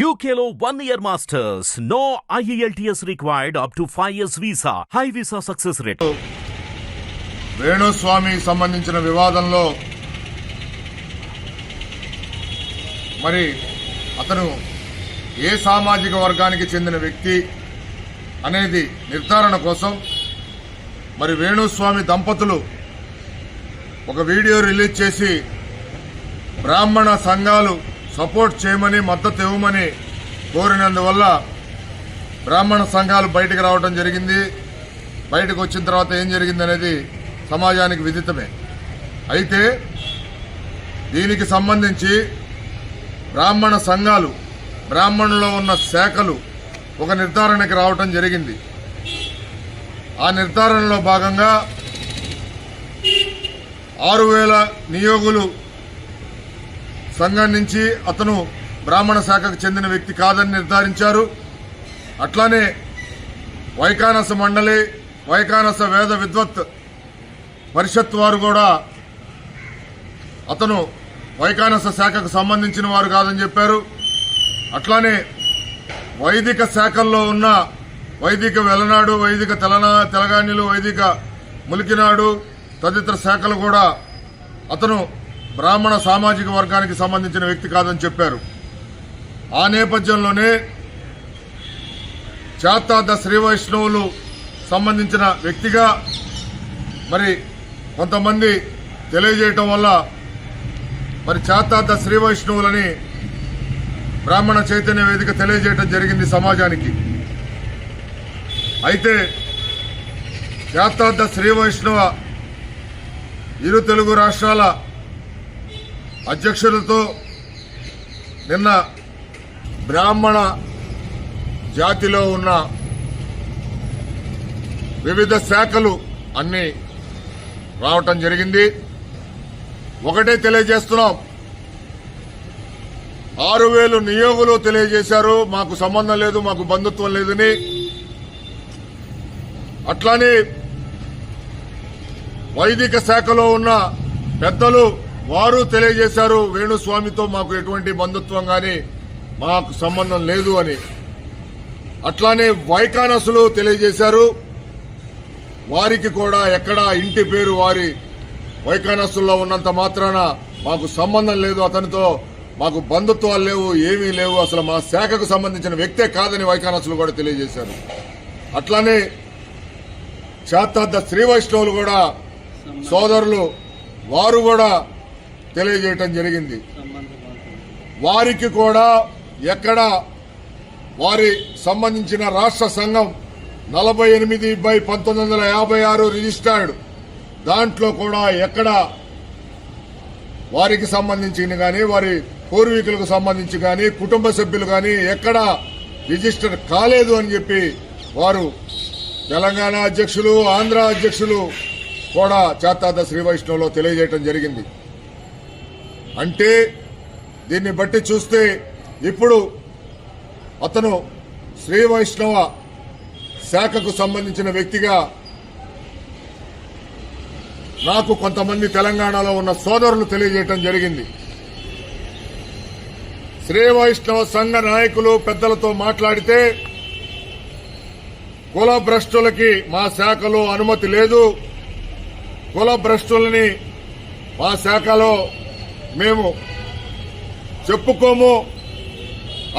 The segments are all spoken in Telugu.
యూకేలో one year masters no IELTS required up to five years visa high visa success rate Venuswamy సంబంధించిన వివాదంలో మరి అతను ఏ సామాజిక వర్గానికి చెందిన వ్యక్తి అనేది నిర్ధారణ కోసం మరి వేణుస్వామి దంపతులు ఒక వీడియో రిలీజ్ చేసి బ్రాహ్మణ సంఘాలు సపోర్ట్ చేయమని మద్దతు ఇవ్వమని కోరినందువల్ల బ్రాహ్మణ సంఘాలు బయటకు రావడం జరిగింది. బయటకు వచ్చిన తర్వాత ఏం జరిగింది అనేది సమాజానికి విదితమే. అయితే దీనికి సంబంధించి బ్రాహ్మణ సంఘాలు బ్రాహ్మణులో ఉన్న శాఖలు ఒక నిర్ధారణకి రావటం జరిగింది. ఆ నిర్ధారణలో భాగంగా ఆరు వేల నియోగులు సంఘం నుంచి అతను బ్రాహ్మణ శాఖకు చెందిన వ్యక్తి కాదని నిర్ధారించారు. అట్లానే వైకానస మండలి వైకానస వేద విద్వత్ పరిషత్ వారు కూడా అతను వైకానస శాఖకు సంబంధించిన వారు కాదని చెప్పారు. అట్లానే వైదిక శాఖల్లో ఉన్న వైదిక వెలనాడు వైదిక తెలనా తెలగాణిలు వైదిక ములికినాడు తదితర శాఖలు కూడా అతను బ్రాహ్మణ సామాజిక వర్గానికి సంబంధించిన వ్యక్తి కాదని చెప్పారు. ఆ నేపథ్యంలోనే చాతాద శ్రీ వైష్ణవులు సంబంధించిన వ్యక్తిగా మరి కొంతమంది తెలియజేయటం వల్ల మరి చాతాత శ్రీ వైష్ణవులని బ్రాహ్మణ చైతన్య వేదిక తెలియజేయటం జరిగింది సమాజానికి. అయితే చాతాత శ్రీ వైష్ణవ ఇరు తెలుగు రాష్ట్రాల అధ్యక్షులతో నిన్న బ్రాహ్మణ జాతిలో ఉన్న వివిధ శాఖలు అన్ని రావటం జరిగింది. ఒకటే తెలియజేస్తున్నాం. ఆరు వేలు నియోగులు తెలియజేశారు. మాకు సంబంధం లేదు మాకు బంధుత్వం లేదని. అట్లానే వైదిక శాఖలో ఉన్న పెద్దలు వారు తెలియజేశారు వేణుస్వామితో మాకు ఎటువంటి బంధుత్వం గాని మాకు సంబంధం లేదు అని. అట్లానే వైకానసులు తెలియజేశారు. వారికి కూడా ఎక్కడా ఇంటి పేరు వారి వైకానసుల్లో ఉన్నంత మాత్రాన మాకు సంబంధం లేదు. అతనితో మాకు బంధుత్వాలు లేవు ఏమీ లేవు. అసలు మా శాఖకు సంబంధించిన వ్యక్తే కాదని వైకానసులు కూడా తెలియజేశారు. అట్లానే శాతార్థ శ్రీ వైష్ణవులు కూడా సోదరులు వారు కూడా తెలియజేయటం జరిగింది. వారికి కూడా ఎక్కడ వారి సంబంధించిన రాష్ట్ర సంఘం నలభై ఎనిమిది బై పంతొమ్మిది వందల యాభై ఆరు రిజిస్టర్డ్. దాంట్లో కూడా ఎక్కడ వారికి సంబంధించిన కానీ వారి పూర్వీకులకు సంబంధించి కానీ కుటుంబ సభ్యులు కానీ ఎక్కడ రిజిస్టర్ కాలేదు అని చెప్పి వారు తెలంగాణ అధ్యక్షులు ఆంధ్ర అధ్యక్షులు కూడా చేతాత శ్రీ వైష్ణవులో తెలియజేయటం జరిగింది. అంటే దీన్ని బట్టి చూస్తే ఇప్పుడు అతను శ్రీ వైష్ణవ శాఖకు సంబంధించిన వ్యక్తిగా నాకు కొంతమంది తెలంగాణలో ఉన్న సోదరులు తెలియజేయటం జరిగింది. శ్రీ వైష్ణవ సంఘ నాయకులు పెద్దలతో మాట్లాడితే కుల భ్రష్టులకి మా శాఖలో అనుమతి లేదు. కుల భ్రష్టులని మా శాఖలో మేము చెప్పుకోము.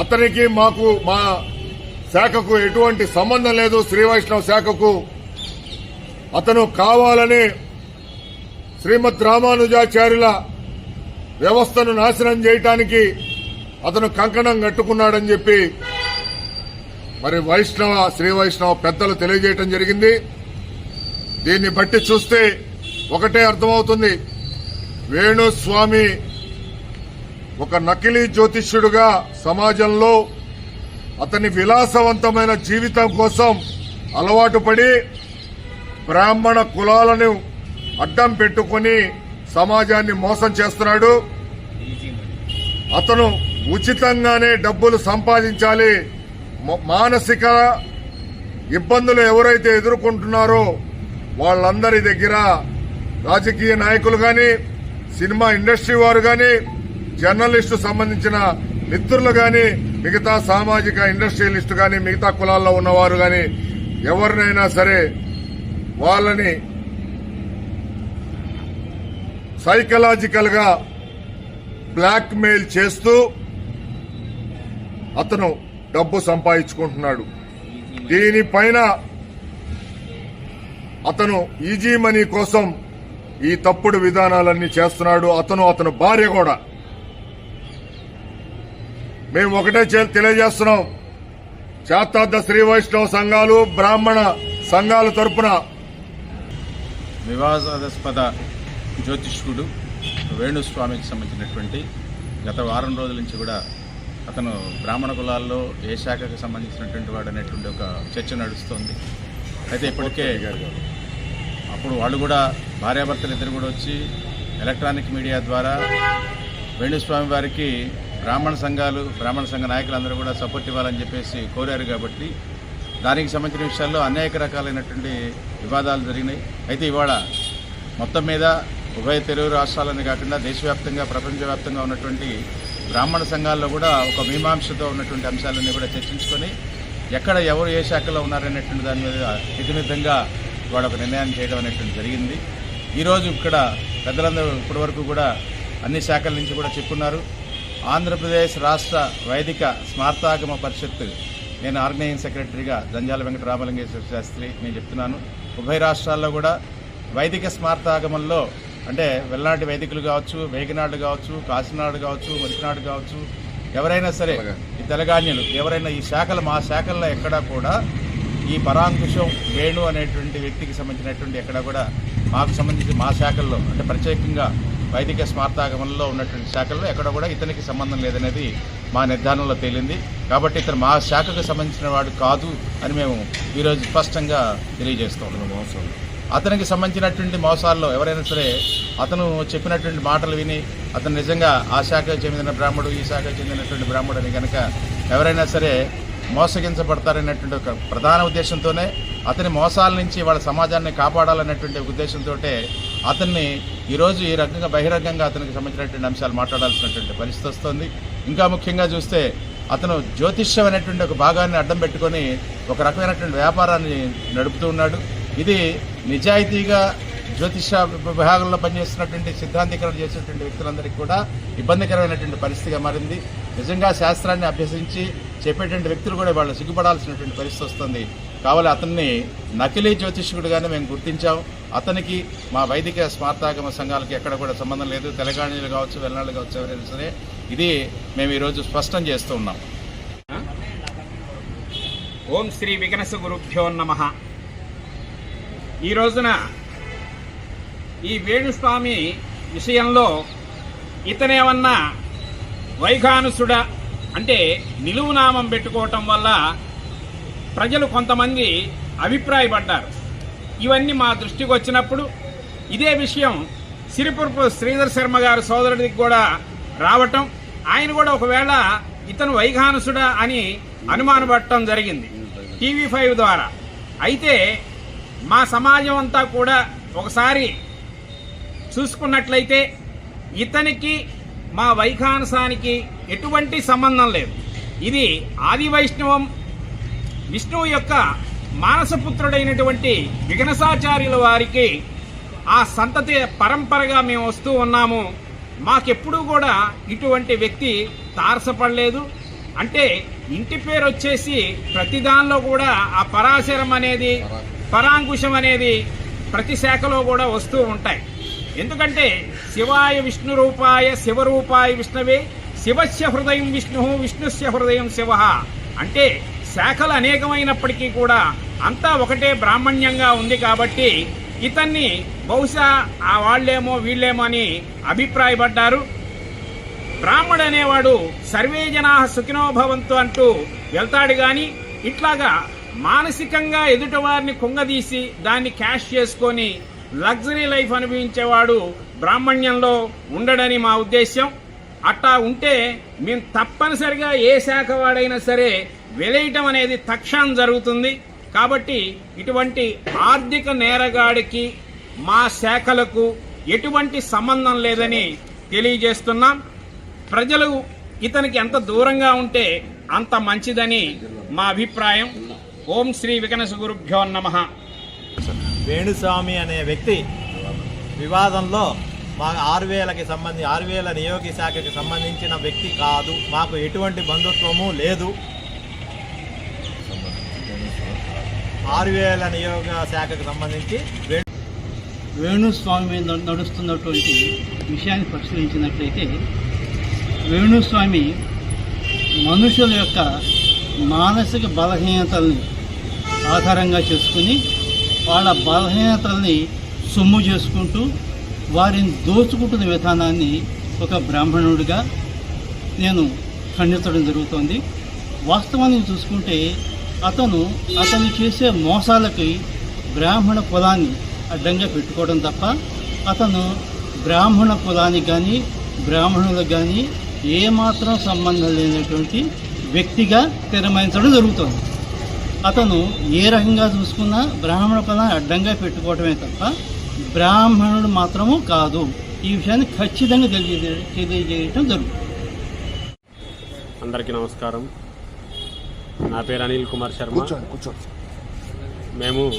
అతనికి మాకు మా శాఖకు ఎటువంటి సంబంధం లేదు. శ్రీ వైష్ణవ శాఖకు. అతను కావాలని శ్రీమద్ రామానుజాచార్యుల వ్యవస్థను నాశనం చేయటానికి అతను కంకణం కట్టుకున్నాడని చెప్పి మరి వైష్ణవ శ్రీ వైష్ణవ పెద్దలు తెలియజేయటం జరిగింది. దీన్ని బట్టి చూస్తే ఒకటే అర్థమవుతుంది. వేణుస్వామి ఒక నకిలీ జ్యోతిష్యుడుగా సమాజంలో అతని విలాసవంతమైన జీవితం కోసం అలవాటు పడి బ్రాహ్మణ కులాలను అడ్డం పెట్టుకుని సమాజాన్ని మోసం చేస్తున్నాడు. అతను ఉచితంగానే డబ్బులు సంపాదించాలి. మానసిక ఇబ్బందులు ఎవరైతే ఎదుర్కొంటున్నారో వాళ్ళందరి దగ్గర రాజకీయ నాయకులు గాని సినిమా ఇండస్ట్రీ వారు గాని జర్నలిస్టు సంబంధించిన మిత్రులు గాని మిగతా సామాజిక ఇండస్ట్రియలిస్టు కానీ మిగతా కులాల్లో ఉన్నవారు కానీ ఎవరినైనా సరే వాళ్ళని సైకలాజికల్గా బ్లాక్ మెయిల్ చేస్తూ అతను డబ్బు సంపాదించుకుంటున్నాడు. దీనిపైన అతను ఈజీ మనీ కోసం ఈ తప్పుడు విధానాలన్నీ చేస్తున్నాడు. అతను అతను భార్య కూడా. మేము ఒకటే చే- తెలియజేస్తున్నాం. శాతార్థ శ్రీ వైష్ణవ సంఘాలు బ్రాహ్మణ సంఘాల తరపున. వివాదాస్పద జ్యోతిష్కుడు వేణుస్వామికి సంబంధించినటువంటి గత వారం రోజుల నుంచి కూడా అతను బ్రాహ్మణ కులాల్లో ఏ శాఖకు సంబంధించినటువంటి వాడు అనేటువంటి ఒక చర్చ నడుస్తోంది. అయితే ఇప్పటికే అప్పుడు వాళ్ళు కూడా భార్యాభర్తలు ఇద్దరు కూడా వచ్చి ఎలక్ట్రానిక్ మీడియా ద్వారా వేణుస్వామి వారికి బ్రాహ్మణ సంఘాలు బ్రాహ్మణ సంఘ నాయకులందరూ కూడా సపోర్ట్ ఇవ్వాలని చెప్పేసి కోరారు కాబట్టి దానికి సంబంధించిన విషయాల్లో అనేక రకాలైనటువంటి వివాదాలు జరిగినాయి. అయితే ఇవాళ మొత్తం మీద ఉభయ తెలుగు రాష్ట్రాలని కాకుండా దేశవ్యాప్తంగా ప్రపంచవ్యాప్తంగా ఉన్నటువంటి బ్రాహ్మణ సంఘాల్లో కూడా ఒక మీమాంసతో ఉన్నటువంటి అంశాలన్నీ కూడా చర్చించుకొని ఎక్కడ ఎవరు ఏ శాఖలో ఉన్నారనేటువంటి దాని మీద ఇతిమిద్దంగా వాళ్ళ ఒక నిర్ణయాన్ని చేయడం అనేటువంటి జరిగింది. ఈరోజు ఇక్కడ పెద్దలందరూ ఇప్పటివరకు కూడా అన్ని శాఖల నుంచి కూడా చెప్పున్నారు. ఆంధ్రప్రదేశ్ రాష్ట్ర వైదిక స్మార్తాగమ పరిషత్ నేను ఆర్గనైజింగ్ సెక్రటరీగా జంజాల వెంకట రామలింగేశ్వర శాస్త్రి నేను చెప్తున్నాను. ఉభయ రాష్ట్రాల్లో కూడా వైదిక స్మార్తాగమంలో అంటే వెల్నాటి వైదికులు కావచ్చు వేగినాడు కావచ్చు కాశీనాడు కావచ్చు మరిచినాడు కావచ్చు ఎవరైనా సరే ఈ తెలగాన్యులు ఎవరైనా ఈ శాఖలు మా శాఖల్లో ఎక్కడా కూడా ఈ పరాంకుశం వేణు అనేటువంటి వ్యక్తికి సంబంధించినటువంటి ఎక్కడ కూడా మాకు సంబంధించి మా శాఖల్లో అంటే ప్రత్యేకంగా వైదిక స్మార్తాగమంలో ఉన్నటువంటి శాఖల్లో ఎక్కడ కూడా ఇతనికి సంబంధం లేదనేది మా నిర్ధారణలో తేలింది. కాబట్టి ఇతను మా శాఖకు సంబంధించిన వాడు కాదు అని మేము ఈరోజు స్పష్టంగా తెలియజేస్తూ. ఉన్నాం అతనికి సంబంధించినటువంటి మోసాల్లో ఎవరైనా సరే అతను చెప్పినటువంటి మాటలు విని అతను నిజంగా ఆ శాఖకు చెందిన బ్రాహ్మడు ఈ శాఖకు చెందినటువంటి బ్రాహ్మడు అని కనుక ఎవరైనా సరే మోసగించబడతారనేటువంటి ఒక ప్రధాన ఉద్దేశంతోనే అతని మోసాల నుంచి వాళ్ళ సమాజాన్ని కాపాడాలనేటువంటి ఉద్దేశంతో అతన్ని ఈరోజు ఈ రకంగా బహిరంగంగా అతనికి సంబంధించినటువంటి అంశాలు మాట్లాడాల్సినటువంటి పరిస్థితి వస్తుంది. ఇంకా ముఖ్యంగా చూస్తే అతను జ్యోతిష్యం అనేటువంటి ఒక భాగాన్ని అడ్డం పెట్టుకొని ఒక రకమైనటువంటి వ్యాపారాన్ని నడుపుతూ ఉన్నాడు. ఇది నిజాయితీగా జ్యోతిష విభాగంలో పనిచేస్తున్నటువంటి సిద్ధాంతీకరణ చేసినటువంటి వ్యక్తులందరికీ కూడా ఇబ్బందికరమైనటువంటి పరిస్థితిగా మారింది. నిజంగా శాస్త్రాన్ని అభ్యసించి చెప్పేటువంటి వ్యక్తులు కూడా వాళ్ళు సిగ్గుపడాల్సినటువంటి పరిస్థితి వస్తుంది. కావాలి అతన్ని నకిలీ జ్యోతిష్కుడిగానే మేము గుర్తించాం. అతనికి మా వైదిక స్మార్తాగమ సంఘాలకి ఎక్కడ కూడా సంబంధం లేదు. తెలంగాణలు కావచ్చు వెల్నాళ్ళు కావచ్చు ఎవరైనా సరే ఇది మేము ఈరోజు స్పష్టం చేస్తూ ఉన్నాం. ఓం శ్రీ వికనస గురుభ్యో నమ. ఈ రోజున ఈ వేణుస్వామి విషయంలో ఇతనేమన్నా వైఖానుసుడ అంటే నిలువునామం పెట్టుకోవటం వల్ల ప్రజలు కొంతమంది అభిప్రాయపడ్డారు. ఇవన్నీ మా దృష్టికి వచ్చినప్పుడు ఇదే విషయం సిరిపురపు శ్రీధర్ శర్మ గారి సోదరుడికి కూడా రావటం ఆయన కూడా ఒకవేళ ఇతను వైఘానుసుడా అని అనుమానపడటం జరిగింది టీవీ ఫైవ్ ద్వారా. అయితే మా సమాజం అంతా కూడా ఒకసారి చూసుకున్నట్లయితే ఇతనికి మా వైఖానసానికి ఎటువంటి సంబంధం లేదు. ఇది ఆది వైష్ణవం విష్ణువు యొక్క మానసపుత్రుడైనటువంటి విఘ్నసాచార్యుల వారికి ఆ సంతతి పరంపరగా మేము వస్తూ ఉన్నాము. మాకెప్పుడూ కూడా ఇటువంటి వ్యక్తి తారసపడలేదు. అంటే ఇంటి పేరు వచ్చేసి ప్రతి దానిలో కూడా ఆ పరాశరం అనేది పరాంకుశం అనేది ప్రతి శాఖలో కూడా వస్తూ ఉంటాయి. ఎందుకంటే శివాయ విష్ణు రూపాయ శివరూపాయ విష్ణవే శివస్య హృదయం విష్ణు విష్ణుస్య హృదయం శివ. అంటే శాఖలు అనేకమైనప్పటికీ కూడా అంతా ఒకటే బ్రాహ్మణ్యంగా ఉంది కాబట్టి ఇతన్ని బహుశా ఆ వాళ్ళేమో వీళ్ళేమో అని అభిప్రాయపడ్డారు. బ్రాహ్మడు అనేవాడు సర్వే జనా సుఖినోభవంతో అంటూ వెళ్తాడు కానీ ఇట్లాగా మానసికంగా ఎదుటివారిని కుంగదీసి దాన్ని క్యాష్ చేసుకొని లగ్జరీ లైఫ్ అనుభవించేవాడు బ్రాహ్మణ్యంలో ఉండడని మా ఉద్దేశ్యం. అట్టా ఉంటే మేము తప్పనిసరిగా ఏ శాఖ వాడైనా సరే వెలేయటం అనేది తక్షణం జరుగుతుంది. కాబట్టి ఇటువంటి ఆర్థిక నేరగాడికి మా శాఖలకు ఎటువంటి సంబంధం లేదని తెలియజేస్తున్నాం. ప్రజలు ఇతనికి ఎంత దూరంగా ఉంటే అంత మంచిదని మా అభిప్రాయం. ఓం శ్రీ వికనస గురుభ్యో నమః. వేణుస్వామి అనే వ్యక్తి వివాదంలో మా ఆరు వేలకి సంబంధించి ఆరు వేల నియోగి శాఖకి సంబంధించిన వ్యక్తి కాదు. మాకు ఎటువంటి బంధుత్వము లేదు. ఆరు వేల నియోగ శాఖకు సంబంధించి వేణుస్వామి మీద నడుస్తున్నటువంటి విషయాన్ని పరిశీలించినట్లయితే వేణుస్వామి మనుషుల యొక్క మానసిక బలహీనతల్ని ఆధారంగా చేసుకుని వాళ్ళ బలహీనతల్ని సొమ్ము చేసుకుంటూ వారిని దోచుకుంటున్న విధానాన్ని ఒక బ్రాహ్మణుడిగా నేను ఖండించడం జరుగుతోంది. వాస్తవాన్ని చూసుకుంటే అతను అతను చేసే మోసాలకి బ్రాహ్మణ కులాన్ని అడ్డంగా పెట్టుకోవడం తప్ప అతను బ్రాహ్మణ కులానికి కానీ బ్రాహ్మణులకు కానీ ఏమాత్రం సంబంధం లేనటువంటి వ్యక్తిగా తీర్మానించడం జరుగుతుంది. అతను ఏ రకంగా చూసుకున్నా బ్రాహ్మణ కులాన్ని అడ్డంగా పెట్టుకోవడమే తప్ప బ్రాహ్మణుడు మాత్రము కాదు. ఈ విషయాన్ని ఖచ్చితంగా తెలియజే తెలియజేయటం జరుగుతుంది. అందరికీ నమస్కారం. నా పేరు అనిల్ కుమార్ శర్మ. మేము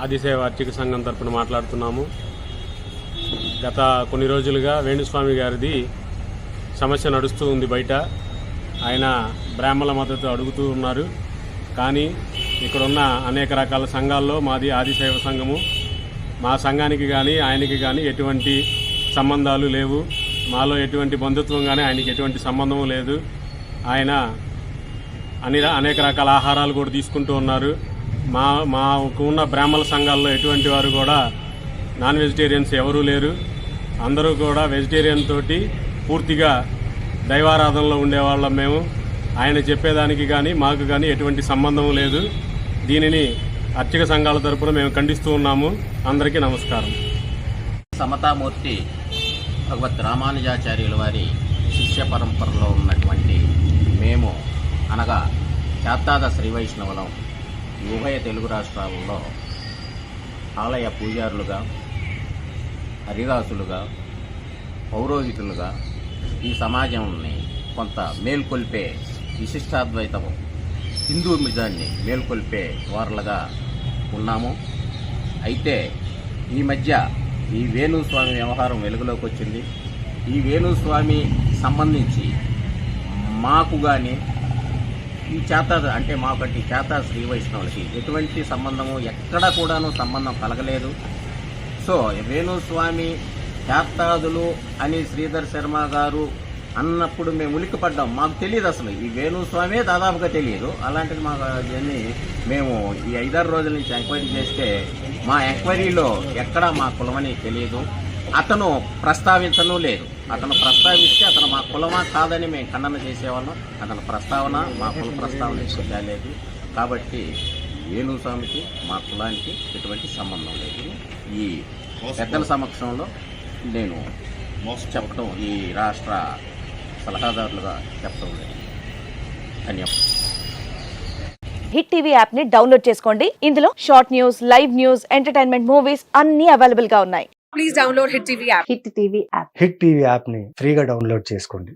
ఆదిసేవ అర్చక సంఘం తరపున మాట్లాడుతున్నాము. గత కొన్ని రోజులుగా వేణుస్వామి గారిది సమస్య నడుస్తూ ఉంది బయట. ఆయన బ్రాహ్మణ మద్దతు అడుగుతూ ఉన్నారు. కానీ ఇక్కడున్న అనేక రకాల సంఘాల్లో మాది ఆదిసేవ సంఘము. మా సంఘానికి కానీ ఆయనకి కానీ ఎటువంటి సంబంధాలు లేవు. మాలో ఎటువంటి బంధుత్వం కానీ ఆయనకి ఎటువంటి సంబంధం లేదు. ఆయన అని అనేక రకాల ఆహారాలు కూడా తీసుకుంటూ ఉన్నారు. మా మాకు ఉన్న బ్రాహ్మణ సంఘాల్లో ఎటువంటి వారు కూడా నాన్ వెజిటేరియన్స్ ఎవరూ లేరు. అందరూ కూడా వెజిటేరియన్ తోటి పూర్తిగా దైవారాధనలో ఉండేవాళ్ళం మేము. ఆయన చెప్పేదానికి కానీ మాకు కానీ ఎటువంటి సంబంధం లేదు. దీనిని అర్చక సంఘాల తరపున మేము ఖండిస్తూ ఉన్నాము. అందరికీ నమస్కారం. సమతామూర్తి భగవత్ రామానుజాచార్యుల వారి శిష్య పరంపరలో ఉన్నటువంటి మేము అనగా శాతాద శ్రీ వైష్ణవులం ఉభయ తెలుగు రాష్ట్రాలలో ఆలయ పూజారులుగా హరిదాసులుగా పౌరోహితులుగా ఈ సమాజంని కొంత మేల్కొల్పే విశిష్టాద్వైతం హిందూ మిజాన్ని మేల్కొల్పే వారులుగా ఉన్నాము. అయితే ఈ మధ్య ఈ వేణుస్వామి వ్యవహారం వెలుగులోకి వచ్చింది. ఈ వేణుస్వామి సంబంధించి మాకు కానీ ఈ చేత అంటే మాకంటి చేత శ్రీ వైష్ణవులకి ఎటువంటి సంబంధము ఎక్కడా కూడాను సంబంధం కలగలేదు. సో వేణుస్వామి చేతాదులు అని శ్రీధర్ శర్మ గారు అన్నప్పుడు మేము ఉలిక్కిపడ్డాం. మాకు తెలియదు అసలు. ఈ వేణుస్వామే దాదాపుగా తెలియదు. అలాంటిది మాకు అవన్నీ మేము ఈ ఐదారు రోజుల నుంచి ఎంక్వైరీ చేస్తే మా ఎంక్వైరీలో ఎక్కడా మా కులమని తెలియదు. అతను ప్రస్తావించను లేదు. అతను ప్రస్తావిస్తే అతను మా కులమా కాదని మేము ఖండన చేసేవాళ్ళం. అతని ప్రస్తావన మా కుల ప్రస్తావన లేదు. కాబట్టి వేణుస్వామికి మా కులానికి ఎటువంటి సంబంధం లేదు. ఈ పెద్దల సమక్షంలో నేను చెప్పడం ఈ రాష్ట్ర సలహాదారులుగా చెప్పడం లేదు. ధన్యవాదాలు హిట్ టీవీ యాప్ని డౌన్లోడ్ చేసుకోండి. ఇందులో short news live news entertainment movies అన్ని అవైలబుల్గా ఉన్నాయి. please download Hit TV app. Hit TV app. Hit TV యాప్ని ఫ్రీగా డౌన్లోడ్ చేసుకోండి.